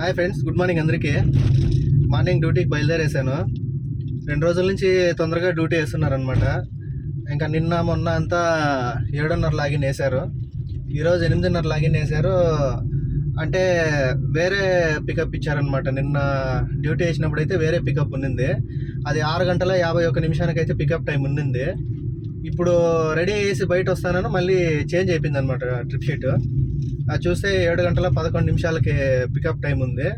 Hi friends good morning అందరికీ. Morning డ్యూటీకి బయలుదేరేసాను రెండు రోజుల నుంచి తొందరగా డ్యూటీ వేస్తున్నారనమాట ఇంకా నిన్న మొన్న అంతా ఏడున్నర లాగిన్ వేశారు. ఈరోజు ఎనిమిదిన్నర లాగిన్ వేశారు. అంటే వేరే పికప్ ఇచ్చారనమాట నిన్న డ్యూటీ వేసినప్పుడు అయితే వేరే పికప్ ఉన్నింది. అది ఆరు గంటల యాభై ఒక్క నిమిషానికి అయితే పికప్ టైం ఉన్నింది. ఇప్పుడు రెడీ చేసి బయట వస్తానని మళ్ళీ చేంజ్ అయిపోయింది అనమాట ట్రిప్ షీట్. అది చూస్తే ఏడు గంటల పదకొండు నిమిషాలకి పికప్ టైం ఉంది.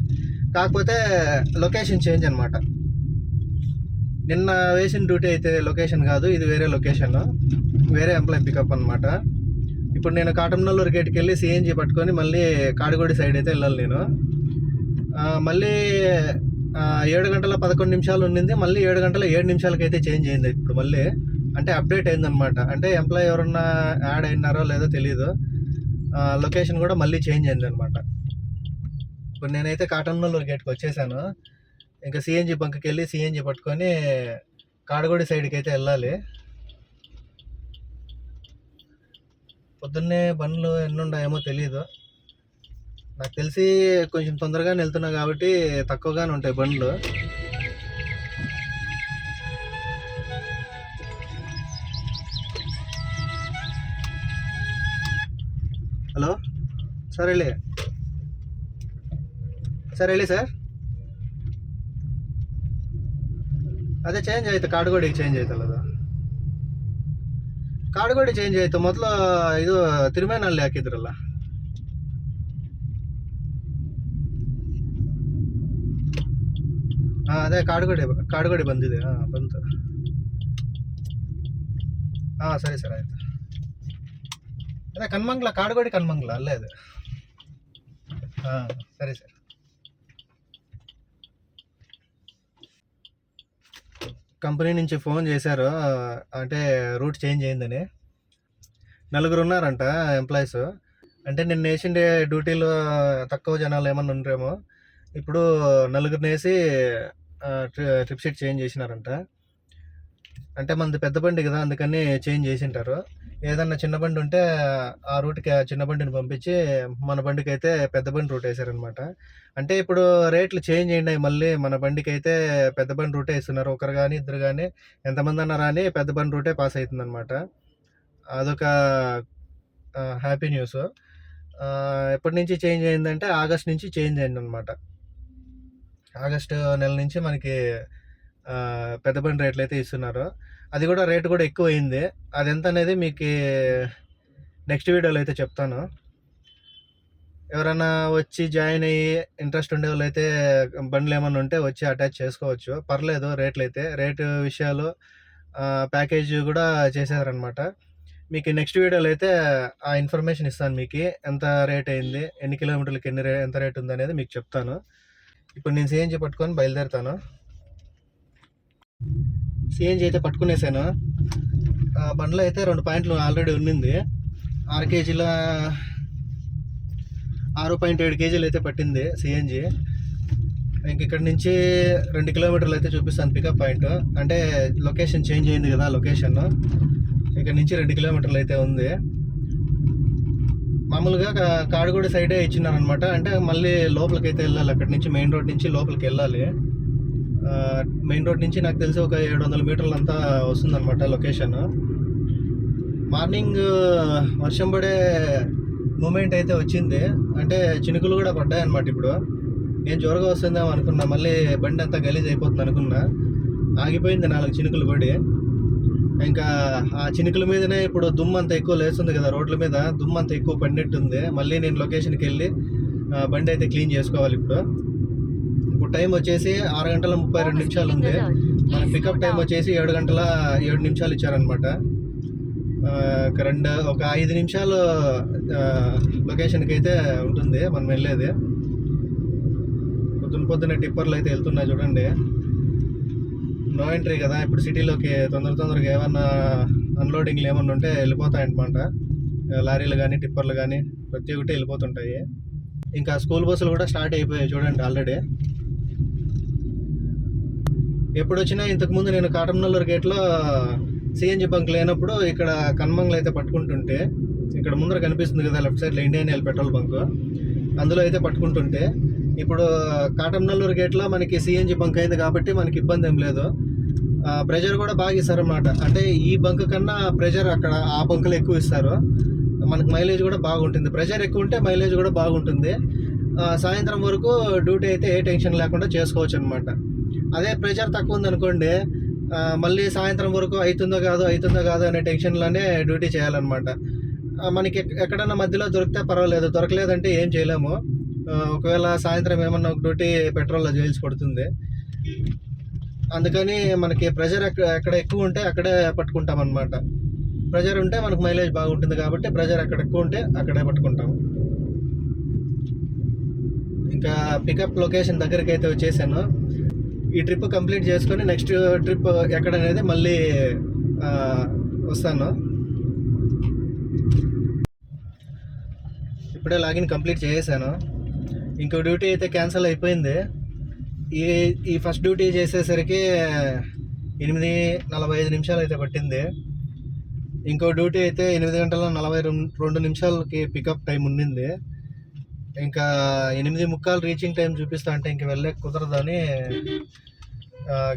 కాకపోతే లొకేషన్ చేంజ్ అనమాట నిన్న వేసిన డ్యూటీ అయితే లొకేషన్ కాదు ఇది వేరే లొకేషన్ వేరే ఎంప్లాయ్ పికప్ అనమాట ఇప్పుడు నేను కాటంనల్లూరు గేట్కి వెళ్ళి సిఎన్జి పట్టుకొని మళ్ళీ కాడిగూడి సైడ్ అయితే వెళ్ళాలి నేను. మళ్ళీ ఏడు గంటల పదకొండు నిమిషాలు ఉండింది మళ్ళీ ఏడు గంటల ఏడు నిమిషాలకైతే చేంజ్ అయింది ఇప్పుడు మళ్ళీ. అంటే అప్డేట్ అయిందనమాట అంటే ఎంప్లాయ్ ఎవరన్నా యాడ్ అయినారో లేదో తెలియదు లొకేషన్ కూడా మళ్ళీ చేంజ్ అయిందనమాట ఇప్పుడు నేనైతే కాటన్నల్లూరు గేట్కి వచ్చేసాను. ఇంకా సిఎన్జి బంక్కి వెళ్ళి సిఎన్జి పట్టుకొని కాడగూడి సైడ్కి అయితే వెళ్ళాలి. పొద్దున్నే బండ్లు ఎన్ని ఉన్నాయేమో తెలియదు నాకు తెలిసి కొంచెం తొందరగానే వెళ్తున్నా కాబట్టి తక్కువగానే ఉంటాయి బండ్లు. ಹಲೋ? ಸರ್ ಹೇಳಿ. ಸರ್ ಹೇಳಿ ಸರ್. ಅದೇ ಚೇಂಜ್ ಆಯಿತು, ಕಾಡುಗೋಡಿಗೆ ಚೇಂಜ್ ಆಯ್ತಲ್ಲ ಅದು. ಕಾಡುಗೋಡಿ ಚೇಂಜ್ ಆಯಿತು, ಮೊದಲು ಇದು ತಿರುಮೇನಲ್ಲಿ ಹಾಕಿದ್ರಲ್ಲ. ಹಾಂ, ಅದೇ ಕಾಡುಗೋಡಿ ಕಾಡುಗೋಡಿ ಬಂದಿದೆ, ಹಾಂ, ಬಂತು. ಹಾಂ, ಸರಿ ಸರ್, ಆಯ್ತು. ಅದೇ ಕನ್ಮಂಗ್ಲ ಕಾಡುಗೋಡಿ ಕನ್ಮಂಗ್ಲ ಅಲ್ಲೇ ಇದೆ ಹಾಂ ಸರಿ ಸರ್ కంపెనీ నుంచి ఫోన్ చేశారు అంటే రూట్ చేంజ్ అయిందని నలుగురు ఉన్నారంట ఎంప్లాయీస్ అంటే నిన్న వేసిండే డ్యూటీలో తక్కువ జనాలు ఏమన్నా ఉండరేమో ఇప్పుడు నలుగురిని వేసి ట్రిప్ షీట్ చేంజ్ చేసినారంట అంటే మనది పెద్ద బండి కదా అందుకని చేంజ్ చేసింటారు. ఏదన్నా చిన్న బండి ఉంటే ఆ రూట్కి ఆ చిన్న బండిని పంపించి మన బండికి అయితే పెద్ద బండి రూట్ వేసారనమాట. అంటే ఇప్పుడు రేట్లు చేంజ్ అయినాయి మళ్ళీ మన బండికి అయితే పెద్ద బండి రూటే వేస్తున్నారు. ఒకరు కానీ ఇద్దరు కానీ ఎంతమంది అన్నా రాని పెద్ద బండి రూటే పాస్ అవుతుంది అనమాట అదొక హ్యాపీ న్యూస్. ఎప్పటి నుంచి చేంజ్ అయిందంటే ఆగస్ట్ నుంచి చేంజ్ అయింది అనమాట ఆగస్ట్ నెల నుంచి మనకి పెద్ద బండి రేట్లు అయితే ఇస్తున్నారు. అది కూడా రేటు కూడా ఎక్కువ అయింది అది ఎంత అనేది మీకు నెక్స్ట్ వీడియోలో అయితే చెప్తాను. ఎవరైనా వచ్చి జాయిన్ అయ్యి ఇంట్రెస్ట్ ఉండే వాళ్ళు అయితే బండ్లు ఏమైనా ఉంటే వచ్చి అటాచ్ చేసుకోవచ్చు. పర్లేదు రేట్లు అయితే రేటు విషయాలు ప్యాకేజ్ కూడా చేశారనమాట మీకు నెక్స్ట్ వీడియోలో అయితే ఆ ఇన్ఫర్మేషన్ ఇస్తాను మీకు. ఎంత రేట్ అయింది ఎన్ని కిలోమీటర్లకి ఎన్ని రే ఎంత రేట్ ఉంది అనేది మీకు చెప్తాను. ఇప్పుడు నేను సేంజ్ పట్టుకొని బయలుదేరుతాను. సిఎన్జి అయితే పట్టుకునేసాను. బండ్లో అయితే రెండు పాయింట్లు ఆల్రెడీ ఉన్నింది. ఆరు కేజీల ఆరు పాయింట్ ఏడు కేజీలు అయితే పట్టింది సిఎన్జి ఇంక ఇక్కడ నుంచి రెండు కిలోమీటర్లు అయితే చూపిస్తాను పికప్ పాయింట్ అంటే లొకేషన్ చేంజ్ అయింది కదా లొకేషన్ ఇక్కడ నుంచి రెండు కిలోమీటర్లు అయితే ఉంది. మామూలుగా కా- సైడే ఇచ్చినారనమాట అంటే మళ్ళీ లోపలికి అయితే వెళ్ళాలి. అక్కడి నుంచి మెయిన్ రోడ్ నుంచి లోపలికి వెళ్ళాలి. మెయిన్ రోడ్ నుంచి నాకు తెలిసి ఒక ఏడు వందల మీటర్లు అంతా వస్తుందన్నమాట లొకేషన్ మార్నింగ్ వర్షం పడే మూమెంట్ అయితే వచ్చింది. అంటే చినుకులు కూడా పడ్డాయి అనమాట ఇప్పుడు. నేను జోరుగా వస్తుందేమో అనుకున్నా. మళ్ళీ బండి అంతా గలీజ్ అయిపోతుంది అనుకున్నా. ఆగిపోయింది నాలుగు చినుకులు పడి. ఇంకా ఆ చినుకుల మీదనే ఇప్పుడు దుమ్ము అంత ఎక్కువ లేస్తుంది కదా రోడ్ల మీద. దుమ్ము అంత ఎక్కువ పడినట్టుంది. మళ్ళీ నేను లొకేషన్కి వెళ్ళి బండి అయితే క్లీన్ చేసుకోవాలి ఇప్పుడు. టైం వచ్చేసి ఆరు గంటల ముప్పై రెండు నిమిషాలు ఉంది. మన పికప్ టైం వచ్చేసి ఏడు గంటల ఏడు నిమిషాలు ఇచ్చారనమాట రెండు ఒక ఐదు నిమిషాలు లొకేషన్కి అయితే ఉంటుంది. మనం వెళ్ళేది. పొద్దున పొద్దున టిప్పర్లు అయితే వెళ్తున్నాయి చూడండి. నో ఎంట్రీ కదా. ఇప్పుడు సిటీలోకి తొందర తొందరగా ఏమన్నా అన్లోడింగ్లు ఏమన్నా ఉంటే వెళ్ళిపోతాయన్నమాట. లారీలు కానీ టిప్పర్లు కానీ ప్రతి ఒక్కటి వెళ్ళిపోతుంటాయి. ఇంకా స్కూల్ బస్సులు కూడా స్టార్ట్ అయిపోయాయి చూడండి ఆల్రెడీ. ఎప్పుడు వచ్చినా ఇంతకుముందు నేను కాటంనల్లూరు గేట్లో సిఎన్జి బంక్ లేనప్పుడు ఇక్కడ కన్మంగ్లు అయితే పట్టుకుంటుంటే ఇక్కడ ముందర కనిపిస్తుంది కదా లెఫ్ట్ సైడ్లో ఇండియన్ ఆయిల్ పెట్రోల్ బంక్ అందులో అయితే పట్టుకుంటుంటే ఇప్పుడు కాటంనల్లూరు గేట్లో మనకి సిఎన్జి బంక్ అయింది కాబట్టి మనకి ఇబ్బంది ఏం లేదు ప్రెషర్ కూడా బాగా ఇస్తారు అన్నమాట అంటే ఈ బంక్ కన్నా ప్రెషర్ అక్కడ ఆ బంకులు ఎక్కువ ఇస్తారు. మనకి మైలేజ్ కూడా బాగుంటుంది. ప్రెషర్ ఎక్కువ ఉంటే మైలేజ్ కూడా బాగుంటుంది. సాయంత్రం వరకు డ్యూటీ అయితే ఏ టెన్షన్ లేకుండా చేసుకోవచ్చు అనమాట అదే ప్రెషర్ తక్కువ ఉందనుకోండి అనుకోండి మళ్ళీ సాయంత్రం వరకు అవుతుందో కాదో అవుతుందో కాదో అనే టెన్షన్లోనే డ్యూటీ చేయాలన్నమాట. మనకి ఎక్కడన్నా మధ్యలో దొరికితే పర్వాలేదు దొరకలేదంటే ఏం చేయలేము. ఒకవేళ సాయంత్రం ఏమన్నా ఒక డ్యూటీ పెట్రోల్లో చేయాల్సి పడుతుంది. అందుకని మనకి ప్రెషర్ ఎక్కడ ఎక్కడ ఎక్కువ ఉంటే అక్కడే పట్టుకుంటాం అనమాట ప్రెషర్ ఉంటే మనకు మైలేజ్ బాగుంటుంది కాబట్టి ప్రెషర్ ఎక్కడ ఎక్కువ ఉంటే అక్కడే పట్టుకుంటాం. ఇంకా పికప్ లొకేషన్ దగ్గరికి అయితే వచ్చేసాను. ఈ ట్రిప్ కంప్లీట్ చేసుకొని నెక్స్ట్ ట్రిప్ ఎక్కడ అనేది మళ్ళీ వస్తాను. ఇప్పుడే లాగిన్ కంప్లీట్ చేసేసాను. ఇంకో డ్యూటీ అయితే క్యాన్సిల్ అయిపోయింది. ఈ ఈ ఫస్ట్ డ్యూటీ చేసేసరికి ఎనిమిది నలభై ఐదు నిమిషాలు అయితే పట్టింది. ఇంకో డ్యూటీ అయితే ఎనిమిది గంటల నలభై రెండు రెండు నిమిషాలకి పికప్ టైం ఉండింది ఇంకా ఎనిమిది ముక్కాలు రీచింగ్ టైం చూపిస్తా అంటే ఇంక వెళ్ళే కుదరదని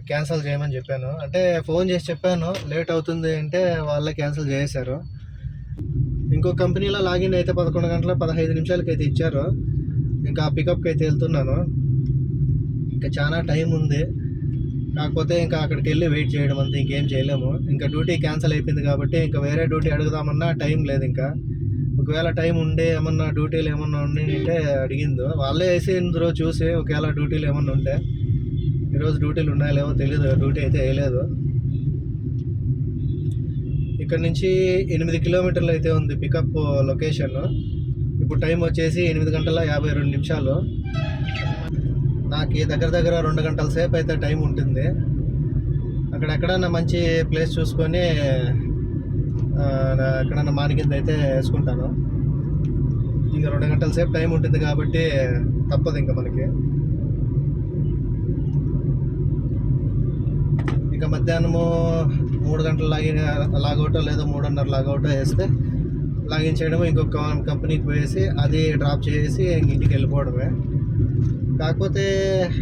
క్యాన్సిల్ చేయమని చెప్పాను. అంటే ఫోన్ చేసి చెప్పాను లేట్ అవుతుంది అంటే వాళ్ళే క్యాన్సిల్ చేశారు ఇంకో కంపెనీలో లాగిన్ అయితే పదకొండు గంటల పదహైదు నిమిషాలకి అయితే ఇచ్చారు. ఇంకా పికప్కి అయితే వెళ్తున్నాను. ఇంకా చాలా టైం ఉంది. కాకపోతే ఇంకా అక్కడికి వెళ్ళి వెయిట్ చేయడం అంతా ఇంకేం చేయలేము. ఇంకా డ్యూటీ క్యాన్సిల్ అయిపోయింది కాబట్టి ఇంకా వేరే డ్యూటీ అడుగుదామన్నా టైం లేదు ఇంకా. ఒకవేళ టైం ఉండే ఏమన్నా డ్యూటీలు ఏమన్నా ఉండి అడిగిందో వాళ్ళే వేసిందో చూసి ఒకవేళ డ్యూటీలు ఏమన్నా ఉంటే ఈరోజు డ్యూటీలు ఉన్నాయో లేవో తెలియదు డ్యూటీ అయితే వేయలేదు. ఇక్కడ నుంచి ఎనిమిది కిలోమీటర్లు అయితే ఉంది పికప్ లొకేషన్ ఇప్పుడు టైం వచ్చేసి ఎనిమిది గంటల యాభై రెండు నిమిషాలు. నాకు దగ్గర దగ్గర రెండు గంటల సేపు అయితే టైం ఉంటుంది. అక్కడ ఎక్కడన్నా మంచి ప్లేస్ చూసుకొని ఎక్కడన్నా మానికింద అయితే వేసుకుంటాను. ఇంకా రెండు గంటల సేపు టైం ఉంటుంది కాబట్టి తప్పదు ఇంకా మనకి. ఇంకా మధ్యాహ్నము మూడు గంటలు లాగిన్ లాగౌట్ లేదో మూడున్నర లాగౌటో వేస్తే లాగిన్ చేయడం ఇంకొక కంపెనీకి పోయేసి అది డ్రాప్ చేసి ఇంటికి వెళ్ళిపోవడమే. కాకపోతే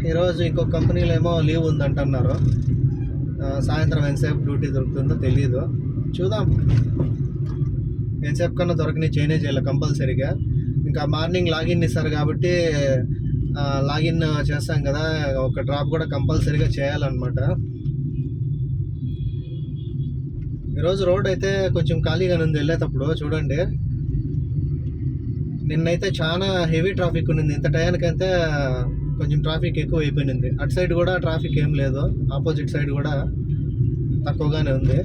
ఈరోజు ఇంకొక కంపెనీలో ఏమో లీవ్ ఉందంటున్నారు. సాయంత్రం ఎంతసేపు డ్యూటీ దొరుకుతుందో తెలియదు చూద్దాం. ఎంతసేపు కన్నా దొరకని చేంజ్ చేయాలి కంపల్సరీగా. ఇంకా మార్నింగ్ లాగిన్ ఇస్తారు కాబట్టి లాగిన్ చేస్తాం కదా. ఒక డ్రాప్ కూడా కంపల్సరీగా చేయాలన్నమాట. ఈరోజు రోడ్ అయితే కొంచెం ఖాళీగానే ఉంది. వెళ్ళేటప్పుడు చూడండి. నిన్నైతే చాలా హెవీ ట్రాఫిక్ ఉండింది ఇంత టయానికైతే కొంచెం ట్రాఫిక్ ఎక్కువ అయిపోయింది అటు సైడ్ కూడా ట్రాఫిక్ ఏం లేదు. ఆపోజిట్ సైడ్ కూడా తక్కువగానే ఉంది.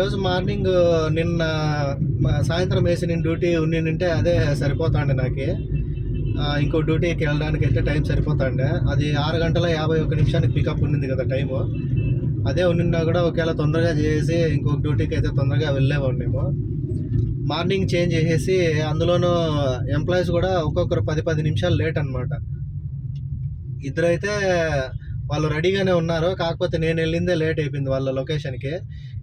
ఈరోజు మార్నింగ్ నిన్న సాయంత్రం వేసి నేను డ్యూటీ ఉన్నింటే అదే సరిపోతాండే నాకు. ఇంకో డ్యూటీకి వెళ్ళడానికి అయితే టైం సరిపోతాండే. అది ఆరు గంటల యాభై ఒక్క నిమిషానికి పికప్ ఉన్నింది కదా టైము. అదే ఉన్నిన్నా కూడా ఒకవేళ తొందరగా చేసి ఇంకొక డ్యూటీకి అయితే తొందరగా వెళ్ళేవాడినేమో మార్నింగ్ చేంజ్ చేసేసి అందులోనూ ఎంప్లాయీస్ కూడా ఒక్కొక్కరు పది పది నిమిషాలు లేట్ అనమాట ఇద్దరైతే వాళ్ళు రెడీగానే ఉన్నారు కాకపోతే నేను వెళ్ళిందే లేట్ అయిపోయింది వాళ్ళ లొకేషన్కి.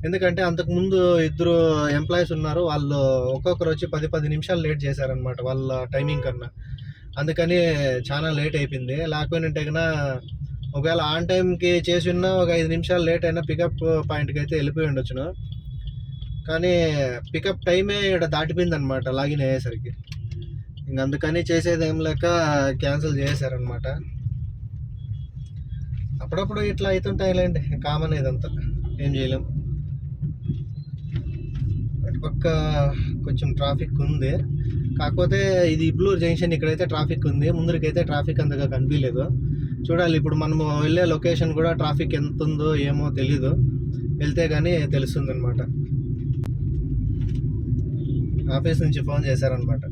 ఎందుకంటే అంతకుముందు ఇద్దరు ఎంప్లాయీస్ ఉన్నారు వాళ్ళు ఒక్కొక్కరు వచ్చి పది పది నిమిషాలు లేట్ చేశారనమాట వాళ్ళ టైమింగ్ కన్నా. అందుకని చాలా లేట్ అయిపోయింది. లేకపోయినంటే కన్నా ఒకవేళ ఆన్ టైంకి చేసి ఉన్నా ఒక ఐదు నిమిషాలు లేట్ అయినా పికప్ పాయింట్కి అయితే వెళ్ళిపోయి ఉండొచ్చును. కానీ పికప్ టైమే ఇక్కడ దాటిపోయింది అనమాట లాగిన్ అయ్యేసరికి. ఇంక అందుకని చేసేది ఏం లేక క్యాన్సిల్ చేసారనమాట అప్పుడప్పుడు ఇట్లా అవుతుంటాయిలేండి కామన్ ఇదంతా. ఏం చేయలేం. అటుపక్క కొంచెం ట్రాఫిక్ ఉంది. కాకపోతే ఇది ఇబ్లూరు జంక్షన్ ఇక్కడైతే ట్రాఫిక్ ఉంది. ముందరికైతే ట్రాఫిక్ అంతగా కనిపించలేదు. చూడాలి ఇప్పుడు మనము వెళ్ళే లొకేషన్ కూడా ట్రాఫిక్ ఎంత ఉందో ఏమో తెలీదు. వెళ్తే కానీ తెలుస్తుంది అనమాట ఆఫీస్ నుంచి ఫోన్ చేశారనమాట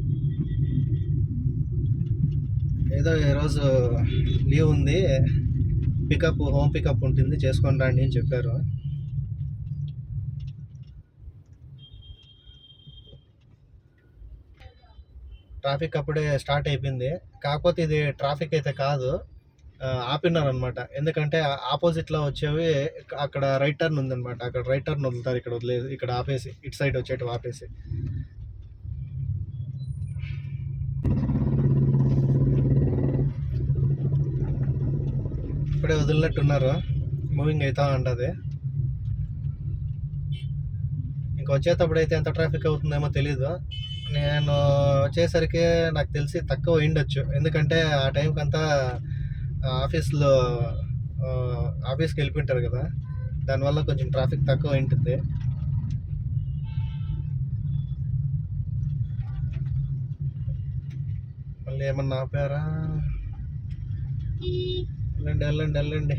ఏదో ఈరోజు లీవ్ ఉంది. పికప్ హోమ్ పికప్ ఉంటుంది చేసుకొని రండి అని చెప్పారు. ట్రాఫిక్ అప్పుడే స్టార్ట్ అయిపోయింది. కాకపోతే ఇది ట్రాఫిక్ అయితే కాదు ఆపినారు అనమాట ఎందుకంటే ఆపోజిట్లో వచ్చేవి అక్కడ రైట్ టర్న్ ఉందన్నమాట. అక్కడ రైట్ టర్న్ వదులుతారు ఇక్కడ వదిలేదు ఇక్కడ ఆపేసి ఇటు సైడ్ వచ్చేటివి ఆపేసి. ఇప్పుడే వదిలినట్టున్నారు. మూవింగ్ అవుతా ఉంటుంది. ఇంకా వచ్చేటప్పుడు అయితే ఎంత ట్రాఫిక్ అవుతుందేమో తెలీదు. నేను వచ్చేసరికి నాకు తెలిసి తక్కువ అయిండొచ్చు ఎందుకంటే ఆ టైంకి అంతా ఆఫీస్లో ఆఫీస్కి వెళ్ళిపోయింటారు కదా. దానివల్ల కొంచెం ట్రాఫిక్ తక్కువ ఉంటుంది మళ్ళీ ఏమన్నా ఆపారా? వెళ్ళండి వెళ్ళండి వెళ్ళండి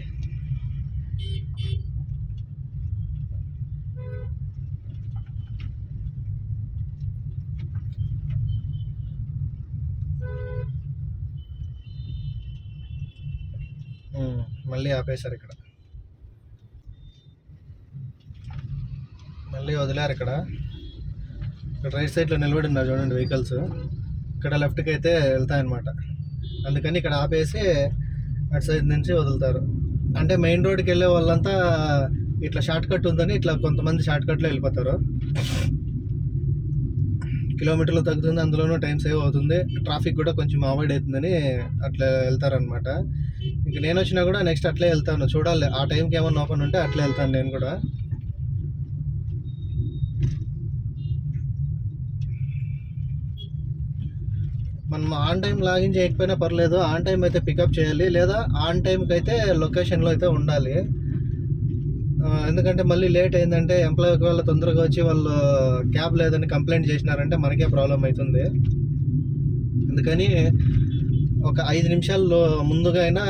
మళ్ళీ ఆపేశారు ఇక్కడ. మళ్ళీ వదిలారు ఇక్కడ. ఇక్కడ రైట్ సైడ్లో నిలబడి ఉన్నారు చూడండి వెహికల్స్. ఇక్కడ లెఫ్ట్కి అయితే వెళ్తాయన్నమాట. అందుకని ఇక్కడ ఆపేసి అటు సైడ్ నుంచి వదులుతారు. అంటే మెయిన్ రోడ్కి వెళ్ళే వాళ్ళంతా ఇట్లా షార్ట్ కట్ ఉందని ఇట్లా కొంతమంది షార్ట్ కట్లో వెళ్ళిపోతారు. కిలోమీటర్లు తగ్గుతుంది అందులోనూ టైం సేవ్ అవుతుంది. ట్రాఫిక్ కూడా కొంచెం అవాయిడ్ అవుతుందని అట్లా వెళ్తారనమాట ఇంక నేను వచ్చినా కూడా నెక్స్ట్ అట్లే వెళ్తాను. చూడాలి ఆ టైంకి ఏమన్నా ఓపెన్ ఉంటే అట్లే వెళ్తాను నేను కూడా. మనం ఆన్ టైం లాగిన్ చేయకపోయినా పర్లేదు ఆన్ టైం అయితే పికప్ చేయాలి లేదా ఆన్ టైంకి అయితే లొకేషన్లో అయితే ఉండాలి. ఎందుకంటే మళ్ళీ లేట్ అయిందంటే ఎంప్లాయ్ ఒకవేళ తొందరగా వచ్చి వాళ్ళు క్యాబ్ లేదని కంప్లైంట్ చేసినారంటే మనకే ప్రాబ్లం అవుతుంది అందుకని ఒక ఐదు నిమిషాల్లో ముందుగా అయినా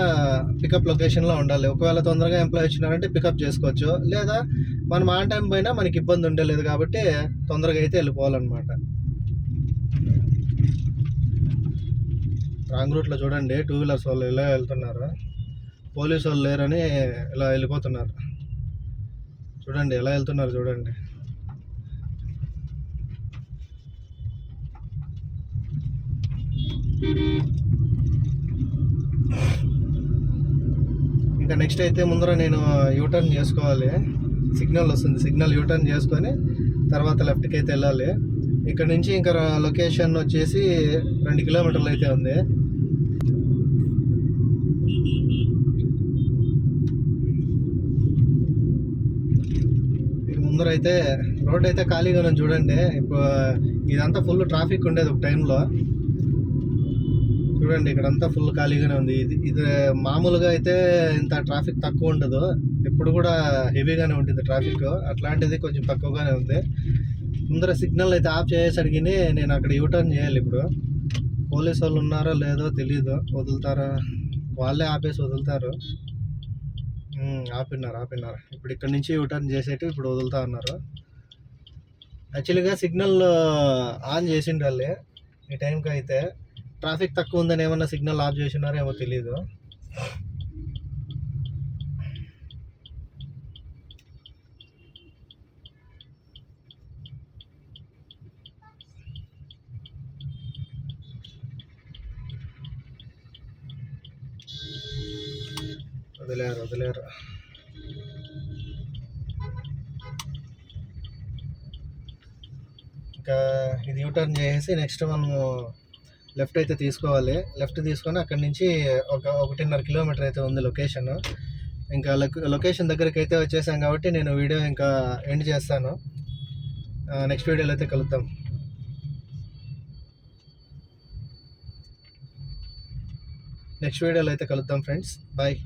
పికప్ లొకేషన్లో ఉండాలి. ఒకవేళ తొందరగా ఎంప్లాయ్ వచ్చినారంటే పికప్ చేసుకోవచ్చు. లేదా మనం ఆన్ టైం పోయినా మనకి ఇబ్బంది ఉండలేదు కాబట్టి తొందరగా అయితే వెళ్ళిపోవాలన్నమాట. రాంగ్ రూట్లో చూడండి టూ వీలర్స్ వాళ్ళు ఇలా వెళ్తున్నారు. పోలీస్ వాళ్ళు లేరని ఇలా వెళ్ళిపోతున్నారు. చూడండి ఎలా వెళ్తున్నారు చూడండి. ఇంకా నెక్స్ట్ అయితే ముందర నేను యూటర్న్ చేసుకోవాలి. సిగ్నల్ వస్తుంది సిగ్నల్ యూటర్న్ చేసుకొని తర్వాత లెఫ్ట్కి అయితే వెళ్ళాలి. ఇక్కడ నుంచి ఇంకా లొకేషన్ వచ్చేసి రెండు కిలోమీటర్లు అయితే ఉంది. ఇక ముందర అయితే రోడ్ అయితే ఖాళీగా ఉన్నాం చూడండి. ఇప్పుడు ఇదంతా ఫుల్ ట్రాఫిక్ ఉండేది ఒక టైంలో చూడండి ఇక్కడంతా ఫుల్ ఖాళీగానే ఉంది. ఇది ఇది మామూలుగా అయితే ఇంత ట్రాఫిక్ తక్కువ ఉండదు. ఎప్పుడు కూడా హెవీగానే ఉంటుంది ట్రాఫిక్ అట్లాంటిది కొంచెం తక్కువగానే ఉంది. ముందర సిగ్నల్ అయితే ఆఫ్ చేసేసరికి నేను అక్కడ యూటర్న్ చేయాలి ఇప్పుడు. పోలీస్ వాళ్ళు ఉన్నారో లేదో తెలియదు వదులుతారా? వాళ్ళే ఆపేసి వదులుతారు. ఉమ్, ఆపినారు ఆపినారు. ఇప్పుడు ఇక్కడ నుంచి యూటర్న్ చేసేటి ఇప్పుడు వదులుతా ఉన్నారు యాక్చువల్గా సిగ్నల్ uh, ఆన్ చేసిండాలి ఈ టైంకి అయితే ట్రాఫిక్ తక్కువ ఉందని ఏమన్నా సిగ్నల్ ఆఫ్ చేసినారో ఏమో తెలీదు. వదిలేరు వదిలేరు. ఇంకా ఇది యూటర్న్ చేసేసి నెక్స్ట్ మనము లెఫ్ట్ అయితే తీసుకోవాలి. లెఫ్ట్ తీసుకొని అక్కడి నుంచి ఒక ఒకటిన్నర కిలోమీటర్ అయితే ఉంది లొకేషన్ ఇంకా లొక- లొకేషన్ దగ్గరికి అయితే వచ్చేసాం కాబట్టి నేను వీడియో ఇంకా ఎండ్ చేస్తాను. నెక్స్ట్ వీడియోలో అయితే కలుద్దాం. నెక్స్ట్ వీడియోలో అయితే కలుద్దాం ఫ్రెండ్స్ బాయ్